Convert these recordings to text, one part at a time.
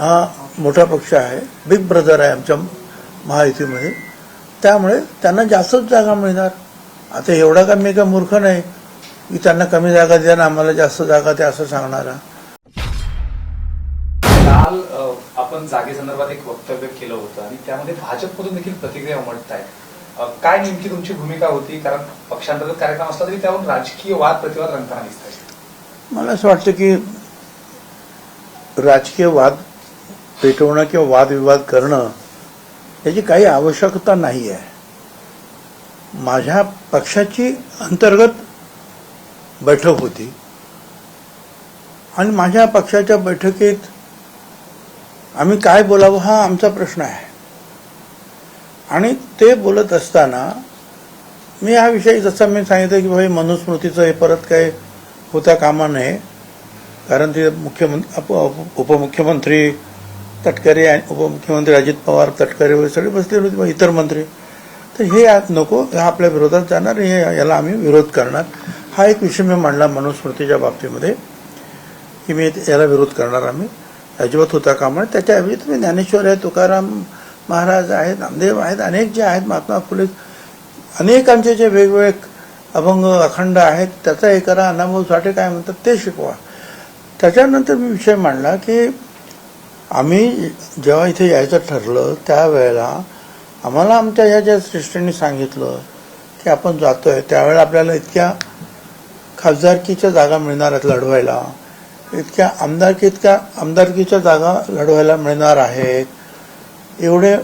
हा मोठा पक्ष आहे. बिग ब्रदर आहे आमच्या महायुतीमध्ये. त्यामुळे त्यांना जास्तच जागा मिळणार. आता एवढा का मी का मूर्ख नाही? की त्यांना कमी जागा द्या ना आम्हाला जास्त जागा द्या असं सांगणारा काल आपण जागेसंदर्भात एक वक्तव्य केलं होतं आणि त्यामध्ये भाजपमधून देखील प्रतिक्रिया उमटत आहेत. काय नेमकी तुमची भूमिका होती? कारण पक्षांतर्गत कार्यक्रम असला तरी त्यावरून राजकीय वाद प्रतिवाद रंगताना दिसत आहेत. मला असं वाटतं की राजकीय वाद पेटवणं किंवा वादविवाद करणं याची काही आवश्यकता नाही आहे. माझ्या पक्षाची अंतर्गत बैठक होती. आणि माझ्या पक्षाच्या बैठकीत आम्ही काय बोलावं हा आमचा प्रश्न आहे. आणि ते बोलत असताना मी या विषयी जसं मी सांगितलं की भाई मनुस्मृतीचं हे परत काही होता कामा नये. कारण ते मुख्यमंत्री उप- उपमुख्यमंत्री तटकरे आणि उपमुख्यमंत्री अजित पवार तटकरे वगैरे सगळे बसलेले होते इतर मंत्री. तर हे नको हा आपल्या विरोधात जाणार हे याला आम्ही विरोध करणार. हा एक विषय मी मांडला मनुस्मृतीच्या बाबतीमध्ये. की मी याला विरोध करणार आम्ही. अजिबात होता कामा नये. त्याच्याऐवजी तुम्ही ज्ञानेश्वर आहे तुकाराम महाराज आहेत नामदेव आहेत अनेक जे आहेत महात्मा फुले अनेकांचे जे वेगवेगळे अभंग अखंड आहेत त्याचा हे करा अण्णाभाऊ साठे काय म्हणतात ते शिकवा. त्याच्यानंतर मी विषय मांडला की आम्ही जेव्हा इथे यायचं ठरलं त्यावेळेला आम्हाला आमच्या ह्या ज्या श्रेष्ठींनी सांगितलं की आपण जातोय त्यावेळेला आपल्याला इतक्या खासदारकीच्या जागा मिळणार आहेत लढवायला. इतक्या आमदारकी इतक्या आमदारकीच्या जागा लढवायला मिळणार आहेत. एवढे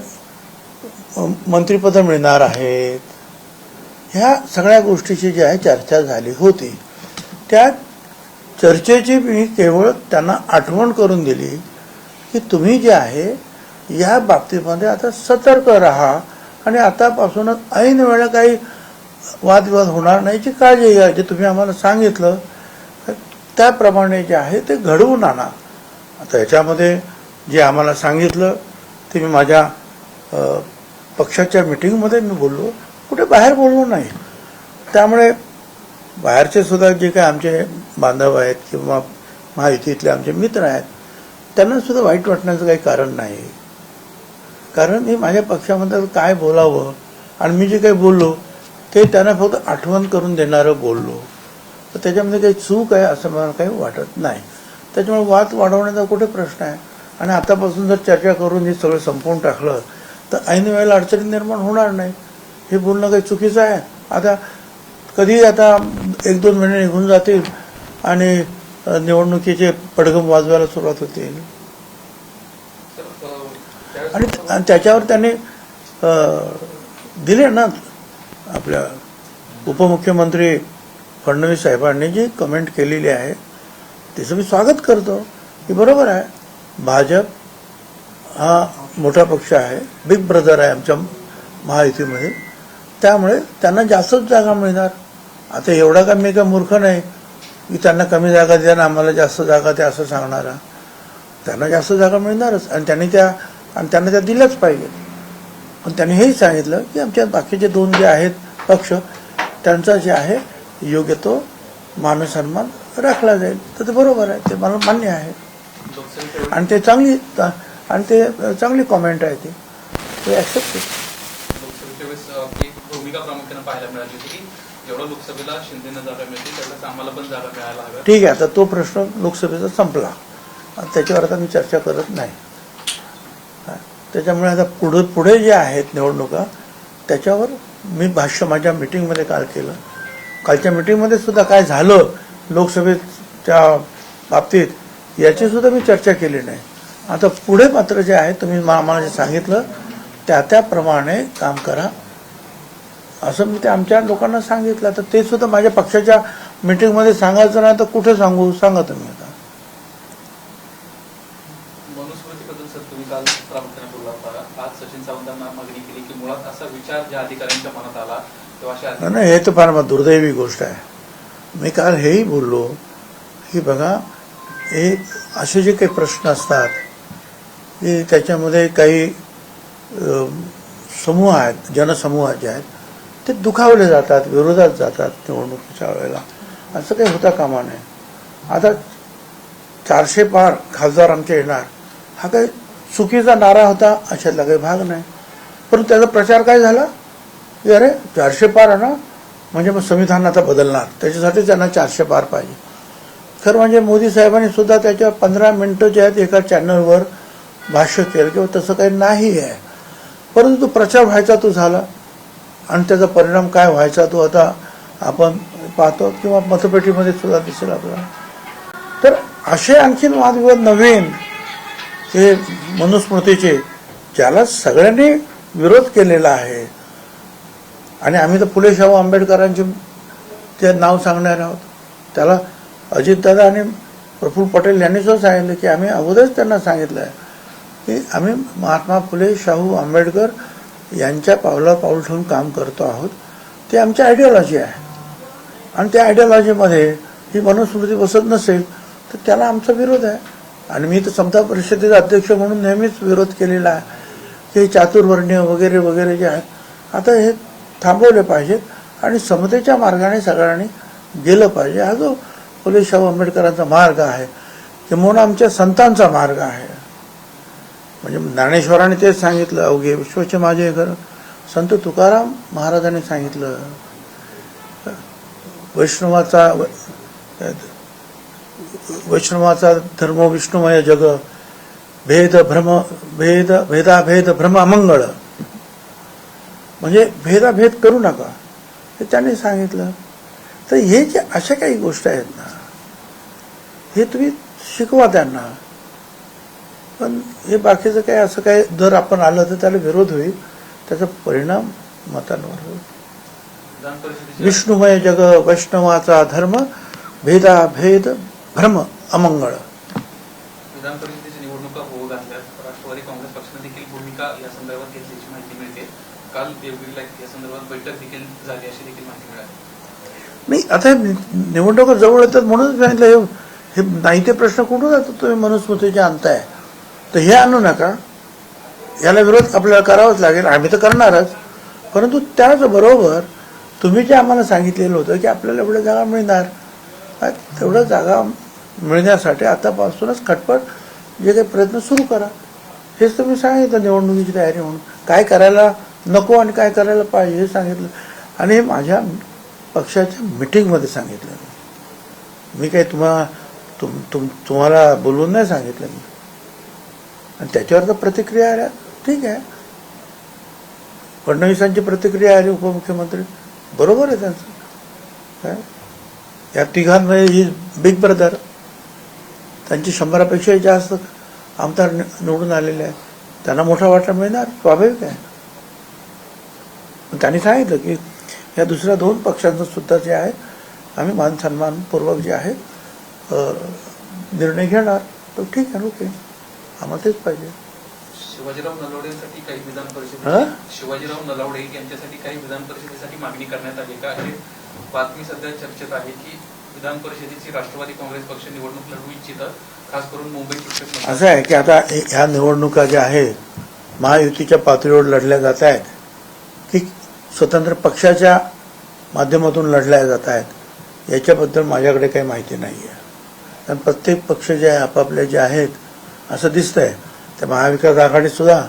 मंत्रिपदं मिळणार आहेत. ह्या सगळ्या गोष्टीची जी आहे चर्चा झाली होती. त्या चर्चेची मी केवळ त्यांना आठवण करून दिली. की तुम्ही जे आहे या बाबतीमध्ये आता सतर्क राहा. आणि आतापासूनच ऐन वेळा काही वादविवाद होणार नाहीची काळजी घ्या जे तुम्ही आम्हाला सांगितलं. त्याप्रमाणे जे आहे ते घडवून आणा. आता याच्यामध्ये जे आम्हाला सांगितलं ते मी माझ्या पक्षाच्या मिटिंगमध्ये मी बोललो. कुठे बाहेर बोललो नाही. त्यामुळे बाहेरचे सुद्धा जे काही आमचे बांधव आहेत किंवा महायुतीतले आमचे मित्र आहेत त्यांना सुद्धा वाईट वाटण्याचं काही कारण नाही. कारण मी माझ्या पक्षामध्ये काय बोलावं आणि मी जे काही बोललो ते त्यांना फक्त आठवण करून देणारं बोललो. तर त्याच्यामध्ये काही चूक आहे असं मला काही वाटत नाही. त्याच्यामुळे वाद वाढवण्याचा कुठे प्रश्न आहे? आणि आतापासून जर चर्चा करून हे सगळं संपवून टाकलं तर ऐन वेळेला अडचणी निर्माण होणार नाही. हे बोलणं काही चुकीचं आहे? आता कधी आता एक दोन महिने निघून जातील आणि निवडणुकीचे पडगम वाजवायला सुरुवात होते. आणि त्याच्यावर त्यांनी दिले ना आपल्या उपमुख्यमंत्री फडणवीस साहेबांनी जी कमेंट केलेली आहे त्याचं मी स्वागत करतो. की बरोबर आहे भाजप हा मोठा पक्ष आहे बिग ब्रदर आहे आमच्या महायुतीमध्ये. त्यामुळे त्यांना जास्तच जागा मिळणार. आता एवढा का मी काय मूर्ख नाही? की त्यांना कमी जागा द्या ना आम्हाला जास्त जागा द्या असं सांगणारा. त्यांना जास्त जागा मिळणारच. आणि त्यांनी त्या आणि त्यांना त्या दिल्याच पाहिजे पण त्यांनी हेही सांगितलं की आमच्या बाकीचे दोन जे आहेत पक्ष त्यांचा जे आहे योग्य तो मानसन्मान राखला जाईल. तर ते बरोबर आहे. ते मला मान्य आहे. आणि ते चांगली आणि ते चांगली कॉमेंट आहे ती. ते ऍक्सेप्ट लोकसभेला जागा तेवढंच आम्हाला पण जागा मिळायला हव्या. ठीक आहे आता तो प्रश्न लोकसभेचा संपला. आणि त्याच्यावर आता मी चर्चा करत नाही. त्याच्यामुळे आता पुढे पुढे जे आहेत निवडणुका त्याच्यावर मी भाष्य माझ्या मिटिंगमध्ये काल केलं. कालच्या मिटिंगमध्ये सुद्धा काय झालं लोकसभेच्या बाबतीत याची सुद्धा मी चर्चा केली नाही. आता पुढे मात्र जे आहे तुम्ही आम्हाला जे सांगितलं त्या त्याप्रमाणे काम करा. असं मी ते आमच्या लोकांना सांगितलं. तर ते सुद्धा माझ्या पक्षाच्या मिटिंगमध्ये सांगायचं नाही तर कुठे सांगू सांगा तुम्ही आता. नाही, नाही हे तर फार दुर्दैवी गोष्ट आहे. मी काल हेही बोललो की बघा हे असे जे काही प्रश्न असतात की त्याच्यामध्ये काही समूह आहेत जनसमूह जे आहेत ते दुखावले जातात विरोधात जातात निवडणुकीच्या वेळेला. असं काही होता कामा नये. आता चारशे पार खासदार आमचे येणार. हा काही चुकीचा नारा होता अशातला काही भाग नाही. परंतु त्याचा प्रचार काय झाला? की अरे चारशे पार आणा म्हणजे मग संविधान आता बदलणार. त्याच्यासाठी त्यांना चारशे पार पाहिजे. खरं म्हणजे मोदी साहेबांनी सुद्धा त्याच्या पंधरा मिनिटं जे आहेत एका चॅनलवर भाष्य केलं किंवा तसं काही नाही आहे. परंतु प्रचार व्हायचा तो झाला. आणि त्याचा परिणाम काय व्हायचा तो आता आपण पाहतो किंवा मतपेटीमध्ये सुद्धा दिसेल आपल्याला. तर असे आणखीन वादविवाद नवीन हे मनुस्मृतीचे ज्याला सगळ्यांनी विरोध केलेला आहे. आणि आम्ही तर फुले शाहू आंबेडकरांचे ते नाव सांगणार आहोत. त्याला अजितदादा आणि प्रफुल्ल पटेल यांनी सुद्धा सांगितलं की आम्ही अगोदरच त्यांना सांगितलं आहे की आम्ही महात्मा फुले शाहू आंबेडकर यांच्या पावला पाऊल ठेवून काम करतो आहोत. ते आमची आयडिओलॉजी आहे. आणि त्या आयडिओलॉजीमध्ये ही मनुस्मृती बसत नसेल तर त्याला आमचा विरोध आहे. आणि मी तर समता परिषदेचा अध्यक्ष म्हणून नेहमीच विरोध केलेला आहे. की हे चातुर्वर्णीय वगैरे वगैरे जे आहेत आता हे थांबवले पाहिजेत. आणि समतेच्या मार्गाने सगळ्यांनी गेलं पाहिजे. हा जो फुले शाहू आंबेडकरांचा मार्ग आहे किंवा आमच्या संतांचा मार्ग आहे. म्हणजे ज्ञानेश्वरांनी तेच सांगितलं अवघे विश्वचे माझे घर. संत तुकाराम महाराजांनी सांगितलं. वैष्णवाचा वैष्णवाचा धर्म विष्णुमय जग. भेद भ्रम भेद भेदाभेद भ्रम अमंगळ. म्हणजे भेदाभेद करू नका. हे त्यांनी सांगितलं. तर हे जे अशा काही गोष्टी आहेत ना हे तुम्ही शिकवा त्यांना. पण हे बाकीचं काय असं काय जर आपण आलं तर त्याला विरोध होईल. त्याचा परिणाम मतांवर होईल. विष्णुमय जग वैष्णवाचा धर्म भेदाभेद भ्रम अमंगळ. विधान परिषदेच्या निवडणुका होऊ घातल्यात राष्ट्रवादी काँग्रेस पक्षाने देखील भूमिका या संदर्भात घेतल्याची माहिती मिळते. काल देवगिरीला या संदर्भात बैठक देखील झाली अशी देखील माहिती मिळाली. नाही आता निवडणुका जवळ येतात म्हणून सांगितलं. हे हे नाही ते प्रश्न कुठून जातो तुम्ही मनुस्मृतीचे आणताय तर हे आणू नका. याला विरोध आपल्याला करावाच लागेल. आम्ही तर करणारच. परंतु त्याचबरोबर तुम्ही जे आम्हाला सांगितलेलं होतं की आपल्याला एवढ्या जागा मिळणार. आ, तेवढ्या जागा मिळण्यासाठी आतापासूनच खटपट जे काही प्रयत्न सुरू करा. हेच तुम्ही सांगितलं निवडणुकीची तयारी म्हणून. काय करायला नको आणि काय करायला पाहिजे हे सांगितलं. आणि हे माझ्या पक्षाच्या मिटिंगमध्ये सांगितलं. मी मी काही तुम्हाला तुम तुम तुम्हाला बोलवून नाही सांगितलं मी. आणि त्याच्यावर तर प्रतिक्रिया आल्या. ठीक आहे. फडणवीसांची प्रतिक्रिया आली उपमुख्यमंत्री. बरोबर आहे त्यांचं. काय या तिघांमध्ये ही बिग ब्रदर त्यांची शंभरापेक्षाही जास्त आमदार नि- निवडून आलेले आहेत. त्यांना मोठा वाटा मिळणार? स्वाभाविक आहे. पण त्यांनी सांगितलं की या दुसऱ्या दोन पक्षांचं सुद्धा जे आहे आम्ही मान सन्मानपूर्वक जे आहे निर्णय घेणार. तर ठीक आहे ओके. आम्हाला तेच पाहिजे. शिवाजीराव नलावडेसाठी काही विधान? परिषदेची शिवाजीराव नलावडे यांच्यासाठी काही विधान परिषदेसाठी मागणी करण्यात आली का? हे बातमी सध्या चर्चेत आहे की विधान परिषदेची राष्ट्रवादी काँग्रेस पक्ष निवडणूक लढवू इच्छितं खास करून मुंबई शिक्षक असं आहे की आता ह्या निवडणुका ज्या आहेत महायुतीच्या पातळीवर लढल्या जात आहेत की स्वतंत्र पक्षाच्या माध्यमातून लढल्या जात आहेत याच्याबद्दल माझ्याकडे काही माहिती नाही आहे कारण प्रत्येक पक्ष जे आहे आपापले जे आहेत असं दिसतंय. त्या महाविकास आघाडीत सुद्धा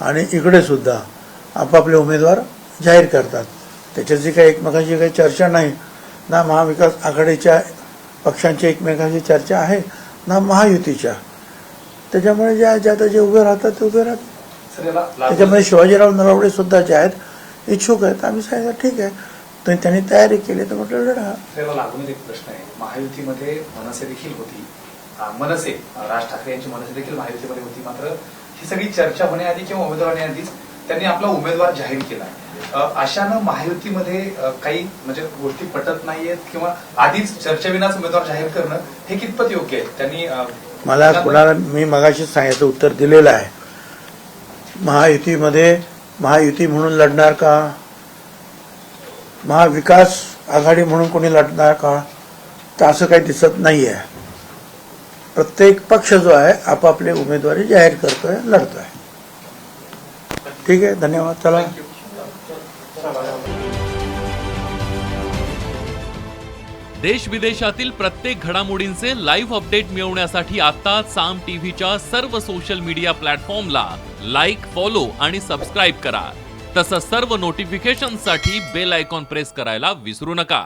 आणि इकडे सुद्धा आपापले उमेदवार जाहीर करतात. त्याच्याची काही एकमेकांची काही चर्चा नाही ना महाविकास आघाडीच्या पक्षांची एकमेकांची चर्चा आहे ना महायुतीच्या. त्याच्यामुळे जे जे आता जे उभे राहतात ते उभे राहतात. त्याच्यामध्ये शिवाजीराव नलावडे सुद्धा जे आहेत इच्छुक आहेत. आम्ही सांगितलं ठीक आहे. तर त्यांनी तयारी केली तर म्हटलं लढा लागूनच एक प्रश्न आहे. महायुतीमध्ये मनसे देखील होती. मनसे राज ठाकरे यांची मनसे देखील महायुतीमध्ये होती. मात्र ही सगळी चर्चा होण्याआधी किंवा उमेदवार येण्याआधीच त्यांनी आपला उमेदवार जाहीर केला अशानं महायुतीमध्ये काही म्हणजे गोष्टी पटत नाहीयेत किंवा आधीच चर्चेविनाच उमेदवार जाहीर करणं हे कितपत योग्य आहे? त्यांनी मला कुणाला मी मगाशीच सांगितलं उत्तर दिलेलं आहे. महायुतीमध्ये महायुती म्हणून लढणार का? महाविकास आघाडी म्हणून कोणी लढणार का? तर असं काही दिसत नाही आहे प्रत्येक पक्ष जो आहे आपापले उमेदवारी जाहीर करतोय लढतोय. ठीक आहे? धन्यवाद. चला. देश विदेशातील प्रत्येक घडामोडींचे लाईव्ह अपडेट मिळवण्यासाठी आता साम टीव्हीच्या सर्व सोशल मीडिया प्लॅटफॉर्मला लाईक फॉलो आणि सबस्क्राईब करा. तसंच सर्व नोटिफिकेशनसाठी बेल आयकॉन प्रेस करायला विसरू नका.